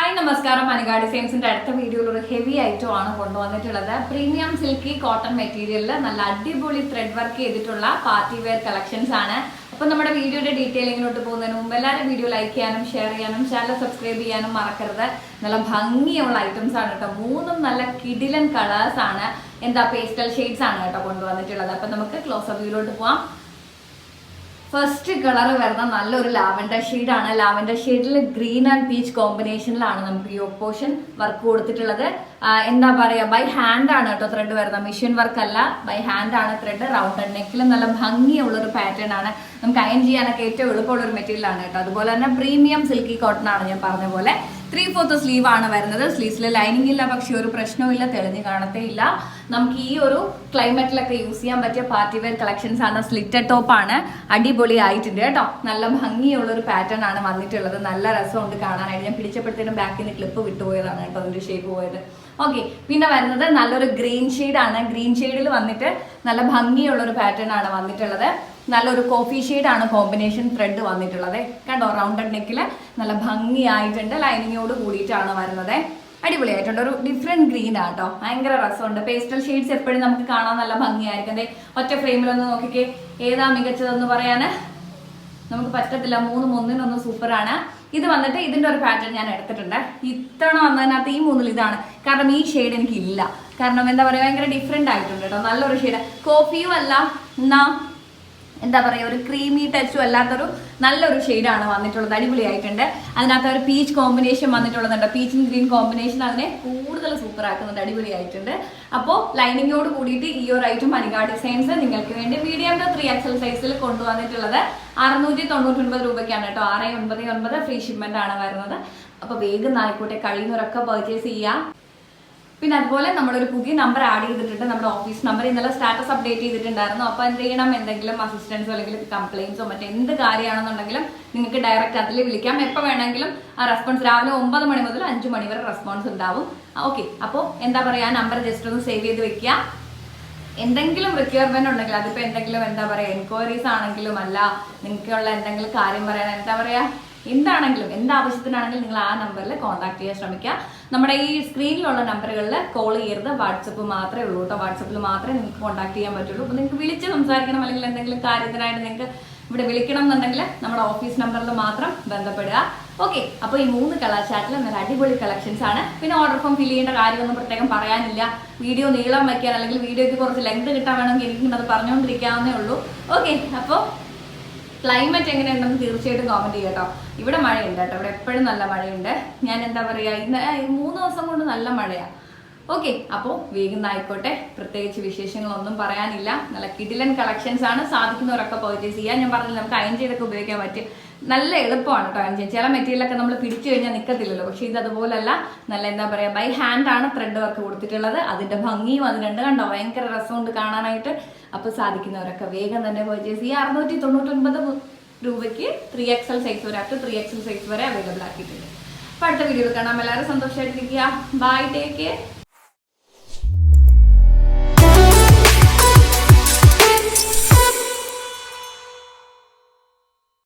Hi നമസ്കാരം. Manuka സെയിംസിന്റെ അടുത്ത വീഡിയോയിൽ ഒരു ഹെവി ഐറ്റം ആണ് കൊണ്ടുവന്നിട്ടുള്ളത്. പ്രീമിയം സിൽക്കി കോട്ടൺ മെറ്റീരിയലിൽ നല്ല അടിപൊളി ത്രെഡ് വർക്ക് ചെയ്തിട്ടുള്ള പാർട്ടി വെയർ കളക്ഷൻസ് ആണ്. അപ്പൊ നമ്മുടെ വീഡിയോയുടെ ഡീറ്റെയിലിങ്ങിലോട്ട് പോകുന്നതിന് മുമ്പ് എല്ലാവരും വീഡിയോ ലൈക്ക് ചെയ്യാനും ഷെയർ ചെയ്യാനും ചാനൽ സബ്സ്ക്രൈബ് ചെയ്യാനും മറക്കരുത്. നല്ല ഭംഗിയുള്ള ഐറ്റംസ് ആണ് കേട്ടോ. മൂന്നും നല്ല കിടിലൻ കളേഴ്സ് ആണ്. എന്താ പേസ്റ്റൽ ഷെയ്ഡ്സ് ആണ് കേട്ടോ കൊണ്ടുവന്നിട്ടുള്ളത്. അപ്പൊ നമുക്ക് ക്ലോസ് അപ്പ് വ്യൂലോട്ട് പോവാം. ഫസ്റ്റ് കളർ വരുന്ന നല്ലൊരു ലാവൻഡർ ആണ് ലാവൻഡർ ഷെയ്ഡിൽ ഗ്രീൻ ആൻഡ് പീച്ച് കോമ്പിനേഷനിലാണ് നമുക്ക് ഈ പോർഷൻ വർക്ക് കൊടുത്തിട്ടുള്ളത്. എന്താ പറയുക ബൈ ഹാൻഡ് ആണ് കേട്ടോ ത്രെഡ് വരുന്നത് മെഷീൻ വർക്ക് അല്ല. ബൈ ഹാൻഡ് ആണ് ത്രെഡ് റൗണ്ട് നെക്കിൽ നല്ല ഭംഗിയുള്ള ഒരു പാറ്റേൺ ആണ്. നമുക്ക് അയൺ ചെയ്യാനൊക്കെ ഏറ്റവും എളുപ്പമുള്ള ഒരു മെറ്റീരിയൽ ആണ് കേട്ടോ. അതുപോലെ തന്നെ പ്രീമിയം സിൽക്കി കോട്ടൺ ആണ് ഞാൻ പറഞ്ഞ പോലെ. ത്രീ ഫോർത്ത് സ്ലീവ് ആണ് വരുന്നത്. സ്ലീവ്സിൽ ലൈനിങ് ഇല്ല പക്ഷെ ഒരു പ്രശ്നവും തെളിഞ്ഞു കാണത്തേ ഇല്ല. നമുക്ക് ഈ ഒരു ക്ലൈമറ്റിലൊക്കെ യൂസ് ചെയ്യാൻ പറ്റിയ പാർട്ടി വെയർ കളക്ഷൻസ് ആണ്. സ്ലിറ്റഡ് ടോപ്പ് ആണ്. അടിപൊളി ആയിട്ടുണ്ട് കേട്ടോ. നല്ല ഭംഗിയുള്ള ഒരു പാറ്റേൺ ആണ് വന്നിട്ടുള്ളത്. നല്ല രസമുണ്ട് കാണാനായിട്ട്. ഞാൻ പിടിച്ചപ്പോഴത്തേനും ബാക്കിൽ നിന്ന് ക്ലിപ്പ് വിട്ടുപോയതാണ് കേട്ടോ. അതിന്റെ ഷേപ്പ് പോയത്. ഓക്കെ പിന്നെ വരുന്നത് നല്ലൊരു ഗ്രീൻ ആണ്. ഗ്രീൻ ഷെയ്ഡിൽ വന്നിട്ട് നല്ല ഭംഗിയുള്ള ഒരു പാറ്റേൺ ആണ് വന്നിട്ടുള്ളത്. നല്ലൊരു കോഫി ആണ് കോമ്പിനേഷൻ ത്രെഡ് വന്നിട്ടുള്ളത്. കണ്ടോ റൗണ്ടഡ് നെക്കിൽ നല്ല ഭംഗിയായിട്ടുണ്ട് ലൈനിങ്ങോട് കൂടിയിട്ടാണ് വരുന്നത്. അടിപൊളിയായിട്ടുണ്ട് ഒരു ഡിഫറെന്റ് ഗ്രീൻ ആട്ടോ ഭയങ്കര രസമുണ്ട്. പേസ്റ്റൽ ഷെയ്ഡ്സ് എപ്പോഴും നമുക്ക് കാണാൻ നല്ല ഭംഗിയായിരിക്കും. അതെ ഒറ്റ ഫ്രെയിമിലൊന്ന് നോക്കിക്കേ ഏതാ മികച്ചതെന്ന് പറയാൻ നമുക്ക് പറ്റത്തില്ല മൂന്ന് മൂന്നിനൊന്ന് സൂപ്പറാണ് ഇത് വന്നിട്ട് ഇതിന്റെ ഒരു പാറ്റേൺ ഞാൻ എടുത്തിട്ടുണ്ട്. ഇത്തവണ വന്നതിനകത്ത് ഈ മൂന്നിൽ ഇതാണ്. കാരണം ഈ ഷെയ്ഡ് എനിക്കില്ല. കാരണം എന്താ പറയുക ഭയങ്കര ഡിഫറെന്റ് ആയിട്ടുണ്ട് കേട്ടോ നല്ലൊരു ഷെയ്ഡ് കോഫിയും അല്ല എന്നാ എന്താ പറയുക ഒരു ക്രീമി ടച്ചും അല്ലാത്തൊരു നല്ലൊരു ഷെയ്ഡാണ് വന്നിട്ടുള്ളത്. അടിപൊളിയായിട്ടുണ്ട്. അതിനകത്ത് ഒരു പീച്ച് കോമ്പിനേഷൻ വന്നിട്ടുള്ളതുണ്ട്. പീച്ച് ഗ്രീൻ കോമ്പിനേഷൻ അതിനെ കൂടുതൽ സൂപ്പർ ആക്കുന്നുണ്ട്. അടിപൊളിയായിട്ടുണ്ട്. അപ്പോൾ ലൈനിങ്ങോട് കൂടിയിട്ട് ഈ ഒരു ഐറ്റം മണിക ഡിസൈൻസ് നിങ്ങൾക്ക് വേണ്ടി മീഡിയം ടു ത്രീ എക്സൽ സൈസിൽ കൊണ്ടുവന്നിട്ടുള്ളത് അറുന്നൂറ്റി തൊണ്ണൂറ്റി ഒൻപത് രൂപയ്ക്കാണ് കേട്ടോ. ആറ് ഒൻപത് ഒൻപത് ഫ്രീ ഷിപ്മെന്റ് ആണ് വരുന്നത്. അപ്പോൾ വേഗം ആയിക്കോട്ടെ കഴിയുന്നവരൊക്കെ പർച്ചേസ് ചെയ്യാം. പിന്നെ അതുപോലെ നമ്മളൊരു പുതിയ നമ്പർ ആഡ് ചെയ്തിട്ടുണ്ട്. നമ്മുടെ ഓഫീസ് നമ്പർ ഇന്നലെ സ്റ്റാറ്റസ് അപ്ഡേറ്റ് ചെയ്തിട്ടുണ്ടായിരുന്നു. അപ്പോൾ എന്ത് ചെയ്യണം? എന്തെങ്കിലും അസിസ്റ്റൻസോ അല്ലെങ്കിൽ കംപ്ലയിൻസോ മറ്റേ എന്ത് കാര്യമാണെന്നുണ്ടെങ്കിലും നിങ്ങൾക്ക് ഡയറക്റ്റ് അതിൽ വിളിക്കാം. എപ്പോൾ വേണമെങ്കിലും ആ റെസ്പോൺസ് രാവിലെ ഒമ്പത് മണി മുതൽ അഞ്ച് മണി വരെ റെസ്പോൺസ് ഉണ്ടാവും. ഓക്കെ അപ്പോൾ എന്താ പറയുക നമ്പർ ജസ്റ്റ് ഒന്ന് സേവ് ചെയ്ത് വെക്കുക. എന്തെങ്കിലും റിക്വയർമെന്റ് ഉണ്ടെങ്കിൽ അതിപ്പോൾ എന്തെങ്കിലും എന്താ പറയുക എൻക്വയറീസ് ആണെങ്കിലും അല്ല നിങ്ങൾക്കുള്ള എന്തെങ്കിലും കാര്യം പറയാൻ എന്താ പറയുക എന്താണെങ്കിലും എന്ത് ആവശ്യത്തിനാണെങ്കിലും നിങ്ങൾ ആ നമ്പറിൽ കോൺടാക്ട് ചെയ്യാൻ ശ്രമിക്കുക. നമ്മുടെ ഈ സ്ക്രീനിലുള്ള നമ്പറുകളിൽ കോൾ ചെയ്യരുത്. വാട്സപ്പ് മാത്രമേ ഉള്ളൂ കേട്ടോ. വാട്സപ്പിൽ മാത്രമേ നിങ്ങൾക്ക് കോൺടാക്ട് ചെയ്യാൻ പറ്റുള്ളൂ. നിങ്ങൾക്ക് വിളിച്ച് സംസാരിക്കണം അല്ലെങ്കിൽ എന്തെങ്കിലും കാര്യത്തിനായിട്ട് നിങ്ങൾക്ക് ഇവിടെ വിളിക്കണം എന്നുണ്ടെങ്കിൽ നമ്മുടെ ഓഫീസ് നമ്പറിൽ മാത്രം ബന്ധപ്പെടുക. ഓക്കെ അപ്പോൾ ഈ മൂന്ന് കളർ ചാറ്റിൽ നല്ല അടിപൊളി കളക്ഷൻസ് ആണ്. പിന്നെ ഓർഡർ ഫോം ഫില്ല് ചെയ്യേണ്ട കാര്യമൊന്നും പ്രത്യേകം പറയാനില്ല. വീഡിയോ നീളം വയ്ക്കാൻ അല്ലെങ്കിൽ വീഡിയോയ്ക്ക് കുറച്ച് ലെങ്ത് കിട്ടാൻ വേണമെങ്കിൽ എനിക്കും അത് പറഞ്ഞുകൊണ്ടിരിക്കാവുന്നേ ഉള്ളൂ. ഓക്കെ അപ്പോൾ ക്ലൈമറ്റ് എങ്ങനെയുണ്ടെന്ന് തീർച്ചയായിട്ടും കോമെന്റ് ചെയ്യുക കേട്ടോ ഇവിടെ മഴയുണ്ട് കേട്ടോ. ഇവിടെ എപ്പോഴും നല്ല മഴയുണ്ട്. ഞാൻ എന്താ പറയുക ഇന്ന് മൂന്ന് ദിവസം കൊണ്ട് നല്ല മഴയാണ് ഓക്കെ അപ്പോൾ വേഗം ആയിക്കോട്ടെ പ്രത്യേകിച്ച് വിശേഷങ്ങളൊന്നും പറയാനില്ല. നല്ല കിടിലൻ കളക്ഷൻസ് ആണ് സാധിക്കുന്നവരൊക്കെ പർച്ചേസ് ചെയ്യാൻ ഞാൻ പറഞ്ഞില്ല നമുക്ക് അയൻ ചെയ്തൊക്കെ ഉപയോഗിക്കാൻ പറ്റും. നല്ല എളുപ്പമാണ് കേട്ടോ ചെയ്യാൻ ചില മെറ്റീരിയലൊക്കെ നമ്മൾ പിടിച്ചു കഴിഞ്ഞാൽ നിൽക്കത്തില്ലല്ലോ പക്ഷേ ഇത് അതുപോലല്ല. നല്ല എന്താ പറയുക ബൈ ഹാൻഡ് ആണ് ത്രെഡ് വർക്ക് കൊടുത്തിട്ടുള്ളത്. അതിന്റെ ഭംഗിയും അതിനുണ്ട് കണ്ടോ? ഭയങ്കര രസമുണ്ട് കാണാനായിട്ട്. അപ്പോൾ സാധിക്കുന്നവരൊക്കെ വേഗം തന്നെ പർച്ചേസ് ചെയ്യുക. അറുന്നൂറ്റി തൊണ്ണൂറ്റൊൻപത് രൂപയ്ക്ക് ത്രീ എക്സൽ സൈസ് വരെ ത്രീ എക്സൽ സൈസ് വരെ അവൈലബിൾ ആക്കിയിട്ടുണ്ട്. അപ്പോൾ അടുത്ത വീഡിയോയിൽ കാണാം. എല്ലാവരും സന്തോഷമായിട്ടിരിക്കുക ബൈ ടേക്ക് കെയർ